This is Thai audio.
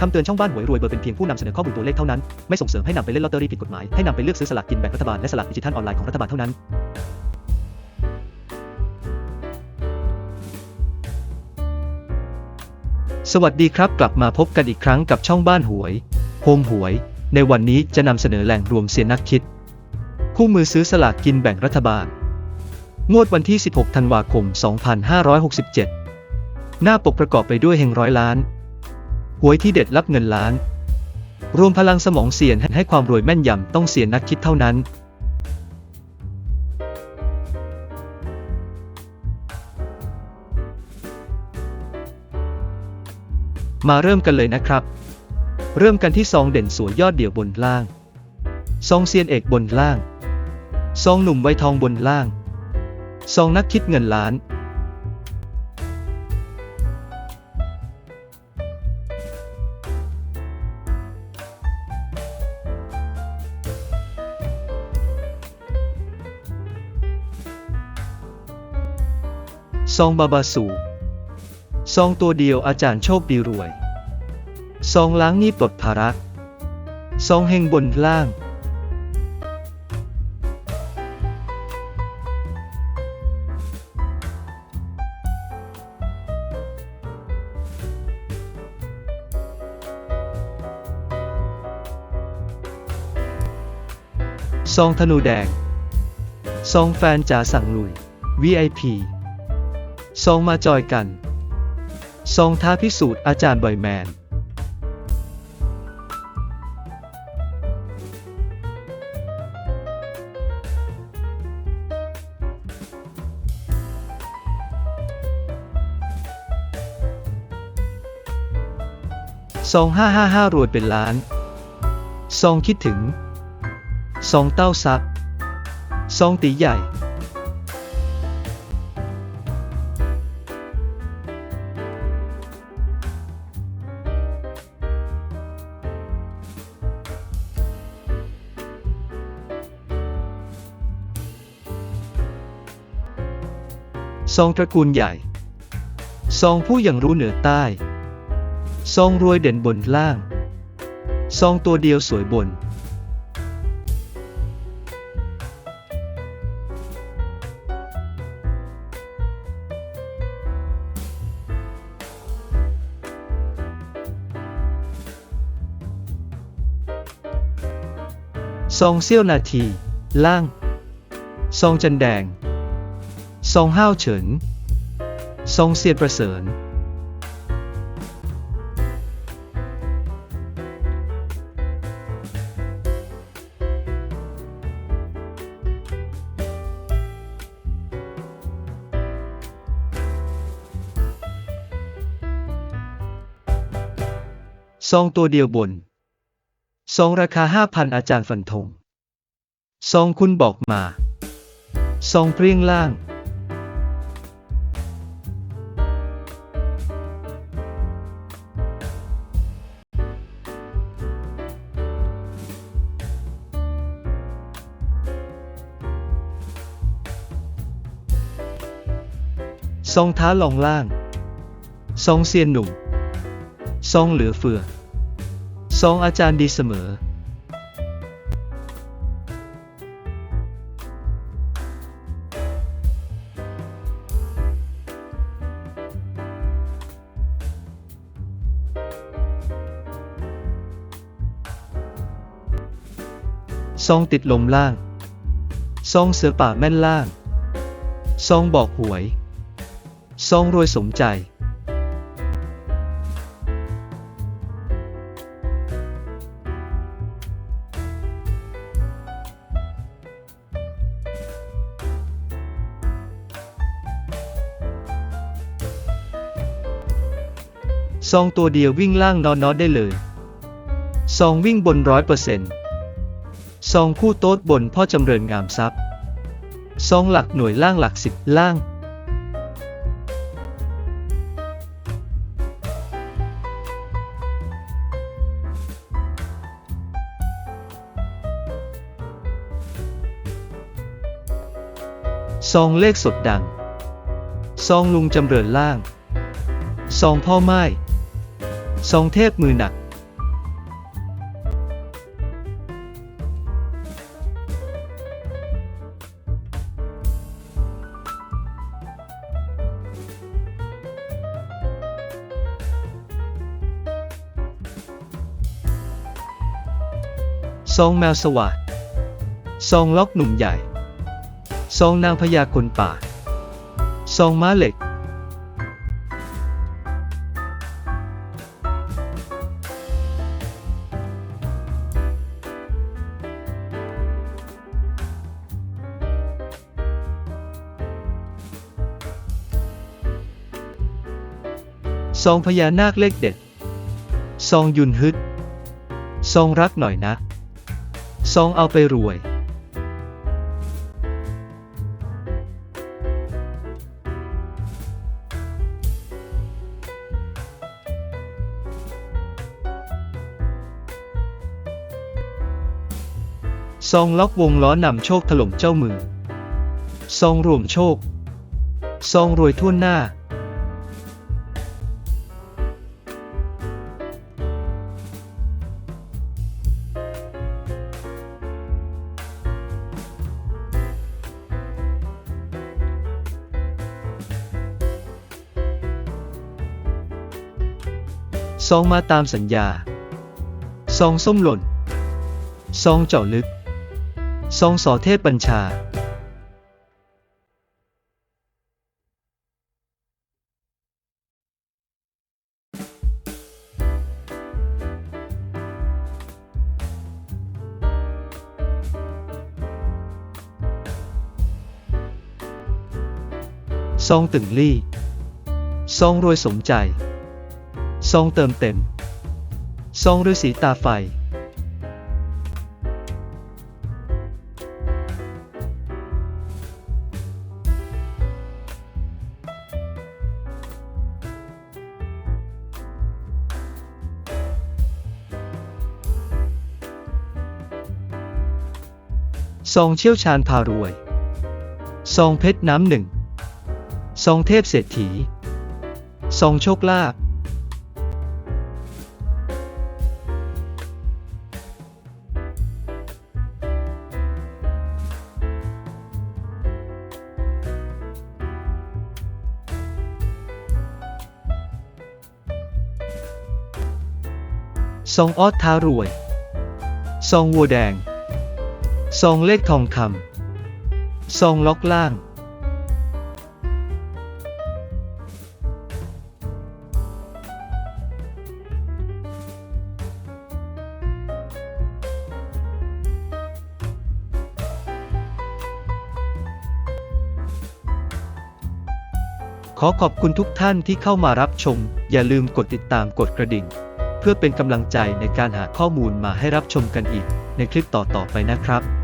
คำเตือนช่องบ้านหวยรวยเบอร์เป็นเพียงผู้นำเสนอข้อมูลตัวเลขเท่านั้น ไม่ส่งเสริมให้นำไปเล่นลอตเตอรี่ผิดกฎหมาย ให้นำไปเลือกซื้อสลากกินแบ่งรัฐบาลและสลากดิจิทัลออนไลน์ของรัฐบาลเท่านั้น สวัสดีครับ กลับมาพบกันอีกครั้งกับช่องบ้านหวยโฮมหวย ในวันนี้จะนำเสนอแหล่งรวมเซียนนักคิด คู่มือซื้อสลากกินแบ่งรัฐบาล งวดวันที่ 16 ธันวาคม 2567 หน้าปกประกอบไปด้วยเฮงร้อยล้าน หวยที่เด็ดรับเงินล้าน รวมพลังสมองเซียนให้ความรวยแม่นยำต้องเซียนนักคิดเท่านั้นมาเริ่มกันเลยนะครับ เริ่มกันที่ซองเด่นสวยยอดเดี่ยวบนล่าง ซองเซียนเอกบนล่าง ซองหนุ่มไวทองบนล่าง ซองนักคิดเงินล้าน ซองบาบาสูซองตัวเดียวอาจารย์โชคดีรวยซองล้างหนี้ปลดภาระซองเฮงบนล่าง ซองธนูแดง ซองแฟนจ๋าสั่งลุย VIP ซองมาจอยกัน ซองท้าพิสูจน์อาจารย์บอยแมน ซองห้าห้าห้ารวยเป็นล้าน ซองคิดถึง ซองเต้าซัก ซองตีใหญ่ ซองตระกูลใหญ่ ซองผู้อย่างรู้เหนือใต้ ซองรวยเด่นบนล่าง ซองตัวเดียวสวยบน ซองเซี่ยวนาที ล่าง ซองจันแดง ซองห้าวเฉินซองเซียนประเสริญซองตัวเดียวบนซองราคา5,000อาจารย์ฟันธงซองคุณบอกมาซองเปรี้ยงล่าง ซองท้าลองล่างซองเซียนหนุ่มซองเหลือเฟือซองอาจารย์ดีเสมอซองติดลมล่างซองเสือป่าแม่นล่างซองบอกหวย ซองรวยสมใจซองตัวเดียววิ่งล่างนอนนอได้เลยซองวิ่งบนร้อยเปอร์เซ็นต์ซองคู่โต๊ดบนพ่อจำเริญงามทรัพย์ซองหลักหน่วยล่างหลักสิบล่าง ซองเลขสดดัง ซองลุงจำเริญล่าง ซองพ่อไม้ ซองเทพมือหนัก ซองแมวสว่าดซองล็อกหนุ่มใหญ่ ซองนางพญาคนป่า ซองม้าเหล็ก ซองพญานาคเลขเด็ด ซองยุนฮึด ซองรักหน่อยนะ ซองเอาไปรวย ซองล็อกวงล้อนำโชคถล่มเจ้ามือ ซองรวมโชค ซองรวยทั่วหน้า ซองมาตามสัญญา ซองส้มหล่น ซองเจาะลึก ซองสอเทพบัญชาซองตึงลี่ซองรวยสมใจซองเติมเต็มซองฤาษีตาไฟ ซองเชี่ยวชาญพารวยซองเพชรน้ำหนึ่งซองเทพเศรษฐีซองโชคลาภซองออสท้ารวยซองวัวแดง ซองเลขทองคำซองล็อกล่าง ขอขอบคุณทุกท่านที่เข้ามารับชม อย่าลืมกดติดตามกดกระดิ่ง เพื่อเป็นกำลังใจในการหาข้อมูลมาให้รับชมกันอีกในคลิปต่อๆไปนะครับ